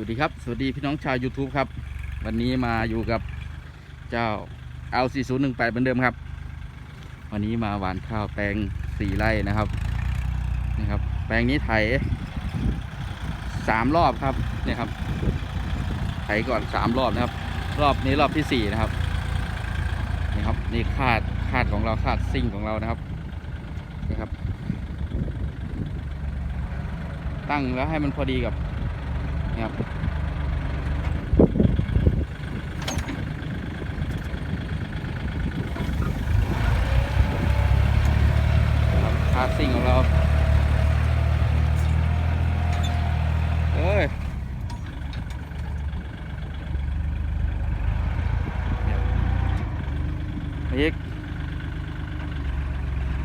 วัสดีครับ สวัสดีพี่น้องชาว YouTube ครับ วันนี้มาอยู่กับเจ้า L4018 เหมือนเดิมครับ วันนี้มาหวานข้าวแปลงสี่ไร่นะครับนี่ครับ แปลงนี้ไถสามรอบครับเนี่ยครับ ไถก่อนสามรอบนะครับ รอบนี้รอบที่สี่นะครับนี่ครับนี่คาดคาดของเราคาดซิ่งของเรานะครับนี่ครับ ตั้งแล้วให้มันพอดีกับ นี่ครับครับคาสซิ่งของเราเอ้ยอีก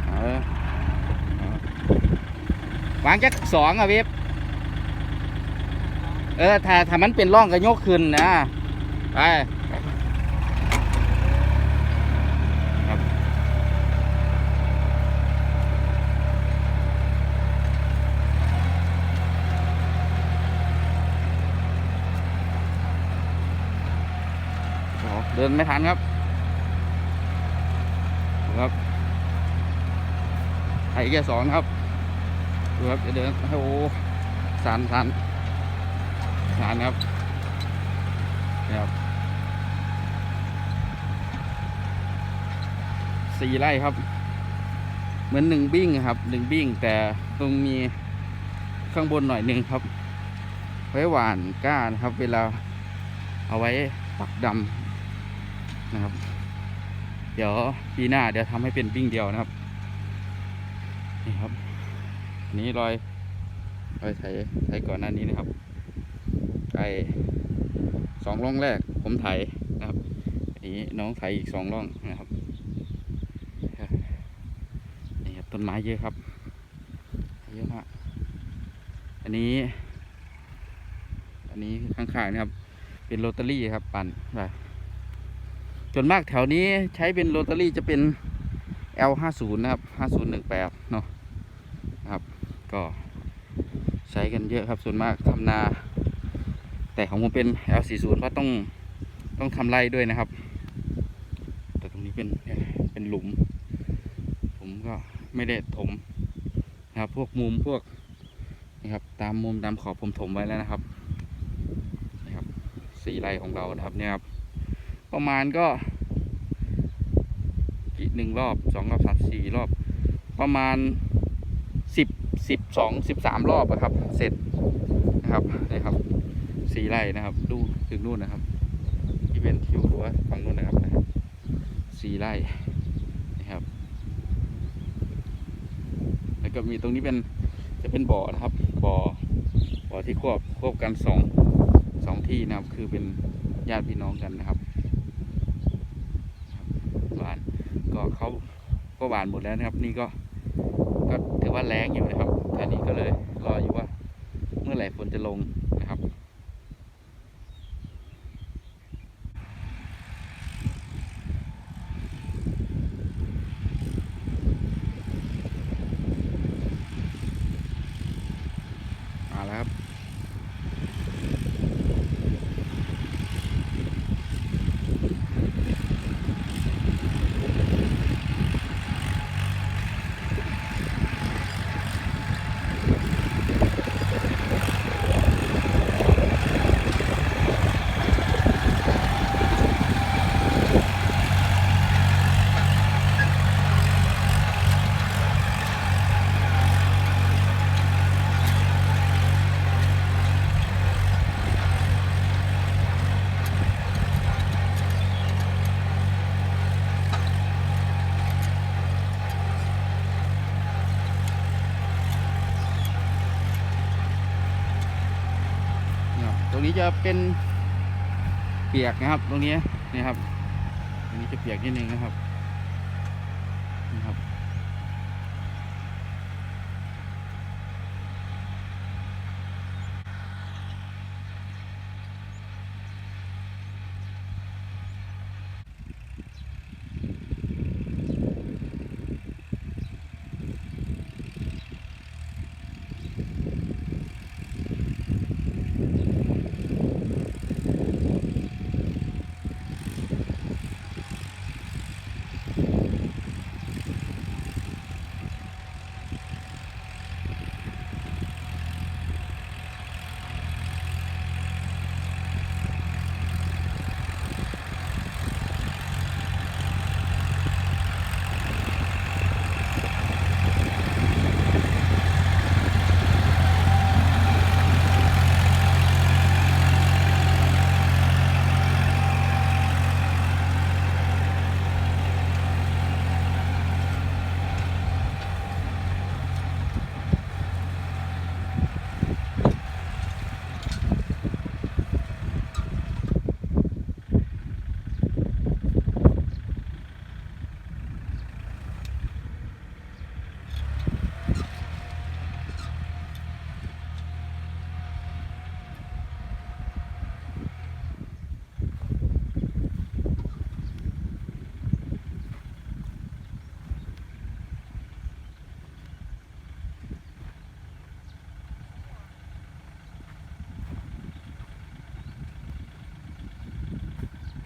เอาเลยเอาวางจักสองอะเว็บ เออถ้าถ้ามันเป็นร่องก็ยกขึ้นนะไปเดินไม่ทันครับดูครับไถแค่สองครับดูครับจะเดินโอ้โหสันสัน สันครับนี่ครับสี่ไร่ครับ เหมือนหนึ่งบิ้งครับหนึ่งบิ้งแต่ตรงมีข้างบนหน่อยหนึ่งครับ ไว้หวานก้านครับ เวลาเอาไว้ปักดำนะครับ เดี๋ยวปีหน้าเดี๋ยวทำให้เป็นบิ้งเดียวนะครับนี่ครับนนี้รอยรอยไถไถก่อนหน้านี้นะครับ ไอสองร่องแรกผมไถนะครับอันนี้น้องไถอีกสองร่องนะครับนี่ครับต้นไม้เยอะครับเยอะมากอันนี้ อันนี้ข้างๆนะครับ เป็นโรตารี่ครับปั่นไปส่วนมากแถวนี้ใช้เป็นโรตารี่จะเป็น L50 นะครับ 5018 เนาะนะครับ ก็ใช้กันเยอะครับส่วนมากทำนา แต่ของผมเป็น L40 เพราะต้องต้องทำไรด้วยนะครับ แต่ตรงนี้เป็นเป็นหลุม ผมก็ไม่ได้ถมนะครับ พวกมุมพวกนะครับตามมุมตามขอบผมถมไว้แล้วนะครับนะครับสี่ไร่ของเรานะครับเนี่ยครับประมาณก็กี่หนึ่งรอบสองรอบสามสี่รอบ ประมาณสิบสิบสองสิบสามรอบอะครับ เสร็จนะครับนี่ครับ สี่ไร่นะครับ ดูถึงนู่นนะครับที่เป็นทิวรั้วฝั่งนู่นนะครับสี่ไร่นะครับ แล้วก็มีตรงนี้เป็นจะเป็นบ่อนะครับ บ่อบ่อที่ควบควบกันสองสองที่นะครับ คือเป็นญาติพี่น้องกันนะครับครับหวานก็เขาก็หวานหมดแล้วนะครับ นี่ก็ก็ถือว่าแรงอยู่นะครับท่านี้ก็เลยรออยู่ว่า เมื่อไหร่ฝนจะลง รงนี้จะเป็นเปียกนะครับ ตรงนี้นี่ครับ ตรงนี้จะเปียกนิดนึงนะครับ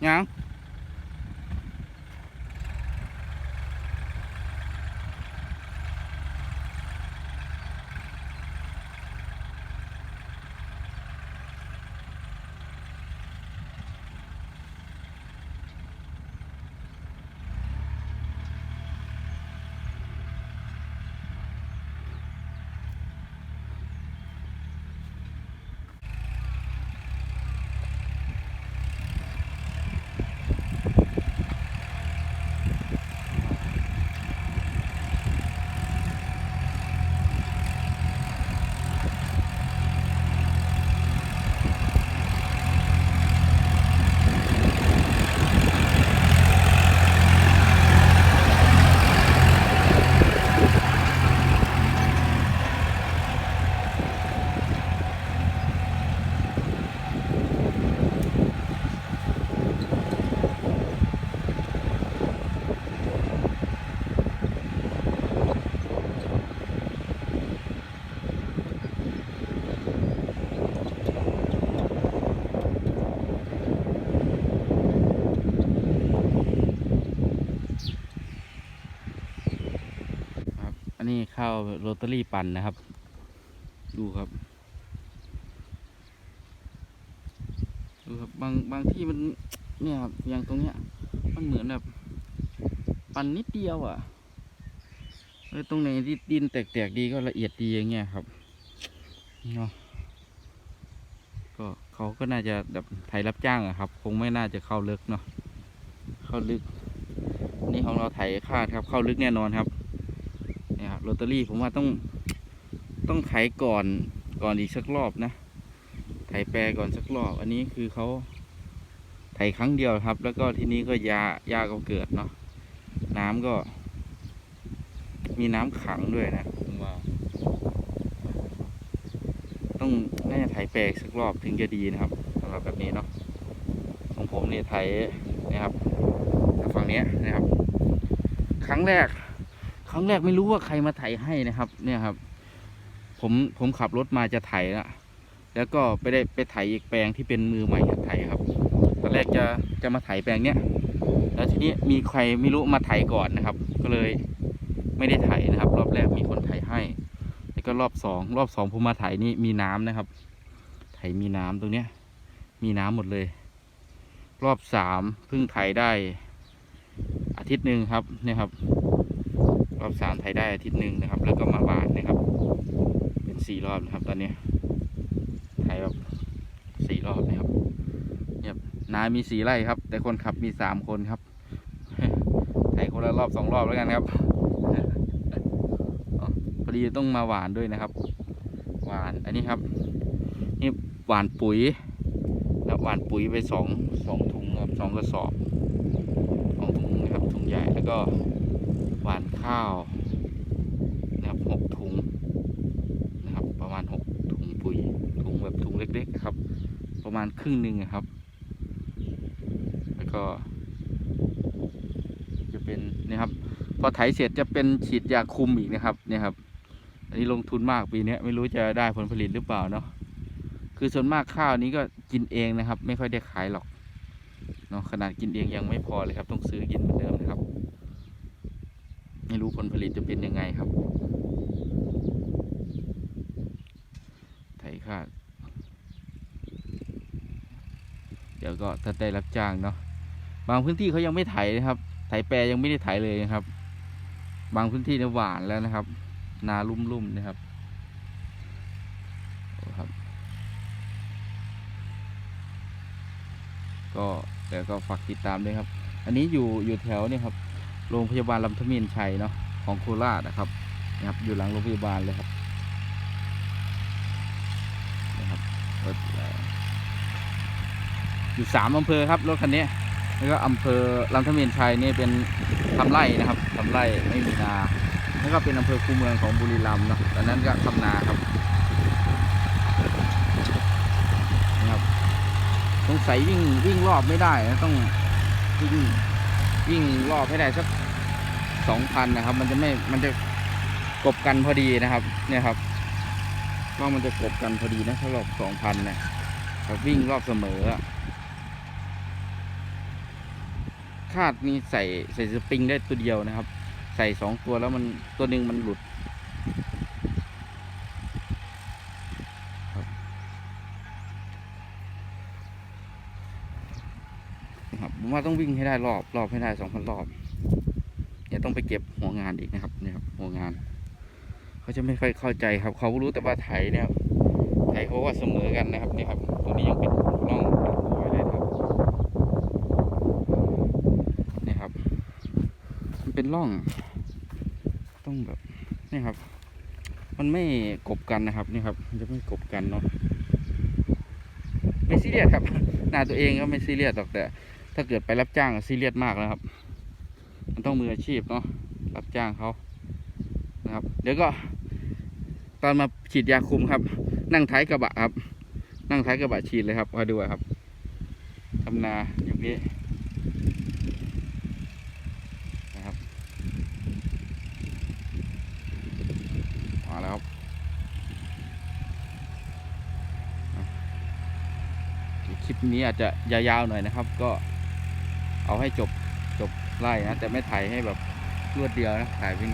ยัง อันนี้ข้าวโรตารี่ปั่นนะครับ ดูครับ ดูครับบางบางที่มันเนี่ยครับอย่างตรงเนี้ย มันเหมือนแบบ ปั่นนิดเดียวอะ่ะแล้วตรงไหนที่ดินแตกๆดีก็ละเอียดดีอย่างเงี้ยครับเนาะก็เขาก็น่าจะแบบไถรับจ้างอะครับ คงไม่น่าจะเข้าลึกเนาะเข้าลึก นี่ของเราไถคาดครับ เข้าลึกแน่นอนครับ โรตารี่ผมว่าต้องต้องไถก่อนก่อนอีกสักรอบนะไถแปรก่อนสักรอบ อันนี้คือเขาไถครั้งเดียวครับ แล้วก็ทีนี้ก็ยายาก็เกิดเนาะน้ำก็ มีน้ำขังด้วยนะผมว่า ต้องน่าจะไถแปรสักรอบถึงจะดีนะครับสำหรับแบบนี้เนาะของผมเนี่ยไถนะครับฝั่งนี้นะครับ ครั้งแรก ครั้งแรกไม่รู้ว่าใครมาไถให้นะครับ เนี่ยครับ ผมผมขับรถมาจะไถละแล้วก็ไปได้ไปไถอีกแปลงที่เป็นมือใหม่หัดไถครับ ตอนแรกจะจะมาไถแปลงเนี้ยแล้วทีนี้มีใครไม่รู้มาไถก่อนนะครับ ก็เลยไม่ได้ไถนะครับ รอบแรกมีคนไถให้ แล้วก็รอบสองรอบสองผมมาไถนี่มีน้ำนะครับ ไถมีน้ำตรงเนี้ย มีน้ำหมดเลย รอบสามเพิ่งไถได้อาทิตย์หนึ่งครับเนี่ยครับ รอบสามไถได้อาทิตย์หนึ่งนะครับ แล้วก็มาบานนะครับ เป็นสี่รอบนะครับ ตอนนี้ยไถแบบสี่รอบนะครับเนี่ยนามีสี่ไร่ครับ แต่คนขับมีสามคนครับไถคนละรอบสองรอบแล้วกันครับอพอดีต้องมาหวานด้วยนะครับ หวานอันนี้ครับนี่หวานปุ๋ยแล้วหวานปุ๋ยไปสองสองถุงครับสองกระสอบสองถุงนะครับถุงใหญ่แล้วก็ หวานข้าวนะครับหกถุงนะครับ ประมาณหกถุงปุ๋ยถุงแบบถุงเล็กๆครับ ประมาณครึ่งหนึ่งครับ แล้วก็ จะเป็นนะครับพอไถเสร็จจะเป็นฉีดยาคุมอีกนะครับเนี่ยครับ อันนี้ลงทุนมากปีนี้ไม่รู้จะได้ผลผลิตหรือเปล่าเนาะคือส่วนมากข้าวนี้ก็กินเองนะครับ ไม่ค่อยได้ขายหรอกเนาะขนาดกินเองยังไม่พอเลยครับ ต้องซื้อกินเหมือนเดิมนะครับ ไม่รู้ผลผลิตจะเป็นยังไงครับ ไถข้าวเดี๋ยวก็ถ้าได้รับจ้างเนาะ บางพื้นที่เขายังไม่ไถนะครับ ไถแปรยังไม่ได้ไถเลยนะครับ บางพื้นที่เนี่ยหวานแล้วนะครับ นาลุ่มๆนะครับครับ ก็เดี๋ยวก็ฝากติดตามด้วยครับ อันนี้อยู่อยู่แถวเนี่ยครับ โรงพยาบาลลำธเมียนชัยเนาะของโคราชนะครับนะครับ อยู่หลังโรงพยาบาลเลยครับนะครับรถเอ่ออยู่สามอำเภอครับรถคันนี้แล้วก็อำเภอลำธเมียนชัยนี่เป็นทำไร่นะครับทำไร่ไม่มีนาแล้วก็เป็นอำเภอคูเมืองของบุรีรัมย์เนาะตอนนั้นก็ทำนาครับนะครับสงสัยวิ่งวิ่งรอบไม่ได้นะต้องวิ่งวิ่งรอบให้ได้สัก สองพันนะครับ มันจะไม่มันจะกบกันพอดีนะครับ เนี่ยครับว่ามันจะกบกันพอดีนะถ้ารอบสองพันนะครับวิ่งรอบเสมอคาดนี่ใส่ใส่สปริงได้ตัวเดียวนะครับ ใส่สองตัวแล้วมันตัวหนึ่งมันหลุดครับผมว่าต้องวิ่งให้ได้รอบรอบให้ได้สองพันรอบ เดี๋ยต้องไปเก็บหัวงานอีกนะครับนี่ครับหัวงาน เขาจะไม่ค่อยเข้าใจครับ เขารู้แต่ว่าไถเนี่ยไถเขาว่าเสมอกันนะครับนี่ครับ ตัวนี้ยังเป็นร่องเป็นรูไว้เลยนะครับนี่ครับ มันเป็นร่อง ต้องแบบนี่ครับ มันไม่กบกันนะครับนี่ครับมันจะไม่กบกันเนาะไม่ซีเรียสครับหน้าตัวเองก็ไม่ซีเรียสหรอกแต่ ถ้าเกิดไปรับจ้างซีเรียสมากนะครับ มันต้องมืออาชีพเนาะรับจ้างเขานะครับ เดี๋ยวก็ ตอนมาฉีดยาคุมครับ นั่งท้ายกระบะครับ นั่งท้ายกระบะฉีดเลยครับมาดูครับทำนาอย่างนี้นะครับมาแล้วครับคลิปนี้อาจจะยาวๆหน่อยนะครับ ก็เอาให้จบจบ ไล่นะแต่ไม่ถ่ายให้แบบรวดเดียวนะถ่ายเป็น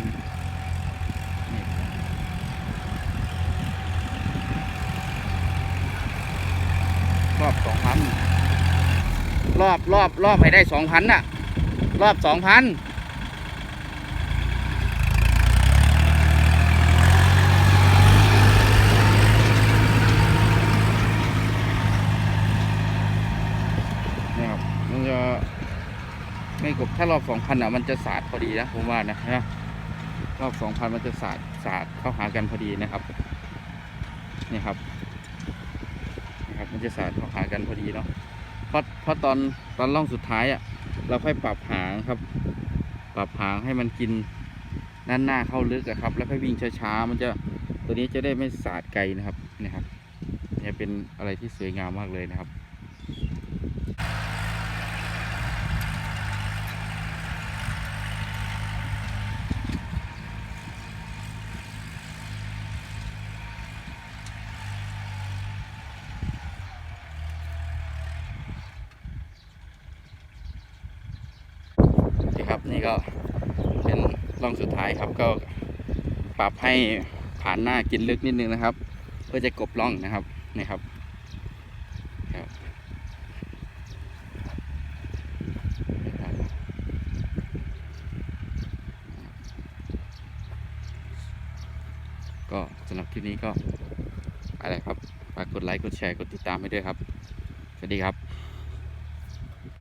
รอบสองพันรอบรอบรอบให้ได้สองพันน่ะ รอบสองพันครับมันจะไม่ กบถ้ารอบสองพันอะมันจะสาดพอดีนะผมว่านะนะรอบสองพันมันจะสาดสาดเข้าหากันพอดีนะครับนี่ครับนะครับ มันจะสาดเข้าหากันพอดีเนาะเพราะเพราะตอนตอนล่องสุดท้ายอะ เราค่อยปรับหางครับ ปรับหางให้มันกินด้านหน้าเข้าลึกอะครับ แล้วค่อยวิ่งช้าๆมันจะตัวนี้จะได้ไม่สาดไกลนะครับนี่ครับเนี่ยเป็นอะไรที่สวยงามมากเลยนะครับ นี่ครับนี่ก็ เป็นร่องสุดท้ายครับก็ปรับให้ผ่านหน้ากินลึกนิดนึงนะครับ เพื่อจะกบร่องนะครับนี่ครับครับครับก็สำหรับคลิปนี้ก็อะไรครับฝากกดไลค์กดแชร์กดติดตามให้ด้วยครับ สวัสดีครับ